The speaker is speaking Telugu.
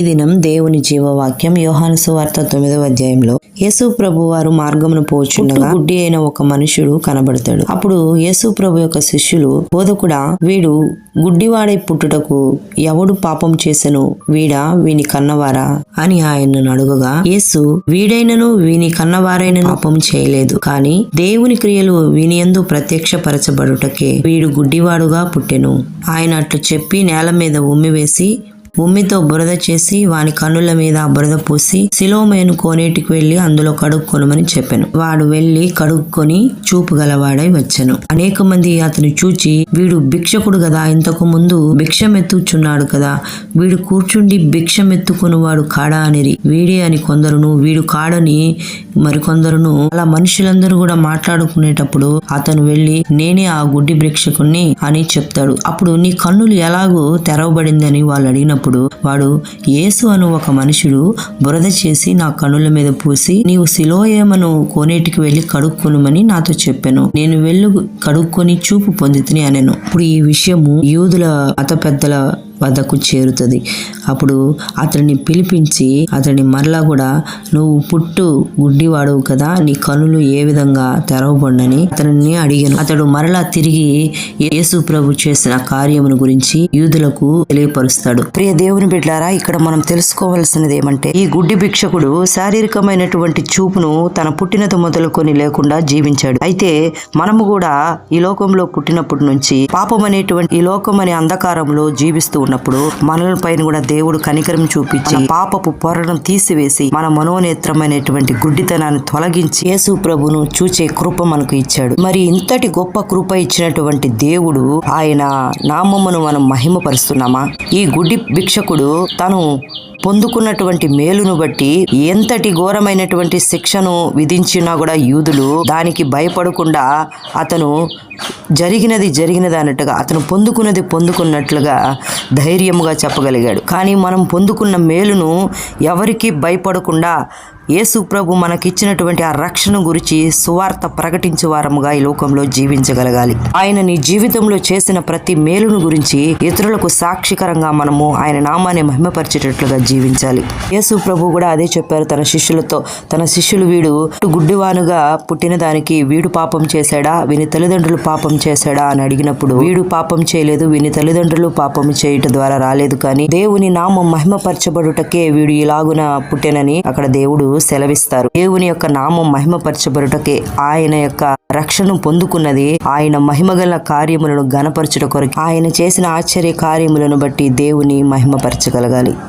ఈ దినం దేవుని జీవవాక్యం యోహాను సువార్త తొమ్మిదవ అధ్యాయంలో యేసు ప్రభు వారు మార్గమును పోచుండగా గుడ్డి అయిన ఒక మనుషుడు కనబడతాడు. అప్పుడు యేసు ప్రభు యొక్క శిష్యులు బోధకుడా వీడు గుడ్డివాడై పుట్టుటకు ఎవడు పాపం చేసెను? వీడా వీని కన్నవారా? అని ఆయన్ను అడుగగా యేసు వీడైనను వీని కన్నవారైనను పాపం చేయలేదు. కాని దేవుని క్రియలు వీనియందు ప్రత్యక్షపరచబడుటకే వీడు గుడ్డివాడుగా పుట్టెను. ఆయన అట్లు చెప్పి నేల మీద ఉమ్మివేసి ఉమ్మితో బురద చేసి వాని కన్నుల మీద ఆ బురద పూసి శిలోమేను కోనేటికి వెళ్ళి అందులో కడుక్కొనమని చెప్పాను. వాడు వెళ్ళి కడుక్కొని చూపు గలవాడై వచ్చాను. అనేక మంది అతను చూచి వీడు భిక్షకుడు కదా ఇంతకు ముందు భిక్షమెత్తుచున్నాడు కదా వీడు కూర్చుండి భిక్షమెత్తుకునివాడు కాడా అనిరి. వీడే అని కొందరును వీడు కాడని మరికొందరును అలా మనుషులందరూ కూడా మాట్లాడుకునేటప్పుడు అతను వెళ్ళి నేనే ఆ గుడ్డి భిక్షకుణ్ణి అని చెప్తాడు. అప్పుడు నీ కన్నులు ఎలాగో తెరవబడిందని వాళ్ళు అడిగినప్పుడు వాడు యేసు అను ఒక మనుషుడు బురద చేసి నా కనుల మీద పూసి నీవు సిలోయమను కోనేటికి వెళ్ళి కడుక్కొనుమని నాతో చెప్పాను. నేను వెళ్ళు కడుక్కొని చూపు పొందితిని అనెను. ఇప్పుడు ఈ విషయము యూదుల మత పెద్దల వద్దకు చేరుతుంది. అప్పుడు అతడిని పిలిపించి అతని మరలా కూడా నువ్వు పుట్టు గుడ్డివాడవు కదా నీ కనులు ఏ విధంగా తెరవబండని అతనిని అడిగాను. అతడు మరలా తిరిగి యేసు ప్రభు చేసిన కార్యమును గురించి యూదులకు తెలియపరుస్తాడు. ప్రియ దేవుని బిడ్డారా ఇక్కడ మనం తెలుసుకోవాల్సినది ఏమంటే ఈ గుడ్డి భిక్షకుడు శారీరకమైనటువంటి చూపును తన పుట్టినతో మొదలుకొని లేకుండా జీవించాడు. అయితే మనము కూడా ఈ లోకంలో పుట్టినప్పటి నుంచి పాపం అనేటువంటి ఈ లోకం అనే అంధకారంలో జీవిస్తూ ఉన్నప్పుడు మనల పైన కూడా దేవుడు కనికరం చూపించి పాపపు పొరను తీసివేసి మన మనోనేత్రమైనటువంటి గుడ్డితనాన్ని తొలగించి యేసు ప్రభును చూచే కృప మనకు ఇచ్చాడు. మరి ఇంతటి గొప్ప కృప ఇచ్చినటువంటి దేవుడు ఆయన నామమును మనం మహిమపరుస్తున్నామా? ఈ గుడ్డి భిక్షకుడు తను పొందుకున్నటువంటి మేలును బట్టి ఎంతటి ఘోరమైనటువంటి శిక్షను విధించినా కూడా యూదులు దానికి భయపడకుండా అతను జరిగినది జరిగినది అన్నట్టుగా అతను పొందుకున్నది పొందుకున్నట్లుగా ధైర్యముగా చెప్పగలిగాడు. కానీ మనం పొందుకున్న మేలును ఎవరికి భయపడకుండా యేసు ప్రభు మనకిచ్చినటువంటి ఆ రక్షణ గురించి సువార్త ప్రకటించే వారముగా ఈ లోకంలో జీవించగలగాలి. ఆయన నీ జీవితంలో చేసిన ప్రతి మేలును గురించి ఇతరులకు సాక్షికరంగా మనము ఆయన నామాన్ని మహిమపరిచేటట్లుగా జీవించాలి. యేసు ప్రభు కూడా అదే చెప్పారు తన శిష్యులతో. తన శిష్యులు వీడు గుడ్డివానుగా పుట్టిన దానికి వీడు పాపం చేశాడా? వీని తల్లిదండ్రులు పాపం చేశాడా అని అడిగినప్పుడు వీడు పాపం చేయలేదు వీని తల్లిదండ్రులు పాపం చేయటం ద్వారా రాలేదు కానీ దేవుని నామం మహిమపరచబడుటకే వీడు ఇలాగున పుట్టెనని అక్కడ దేవుడు సెలవిస్తారు. దేవుని యొక్క నామం మహిమపరచబడుటకే ఆయన యొక్క రక్షణ పొందుకున్నది ఆయన మహిమగల కార్యములను గనపరచుట కొరకు. ఆయన చేసిన ఆశ్చర్య కార్యములను బట్టి దేవుని మహిమపరచగలగాలి.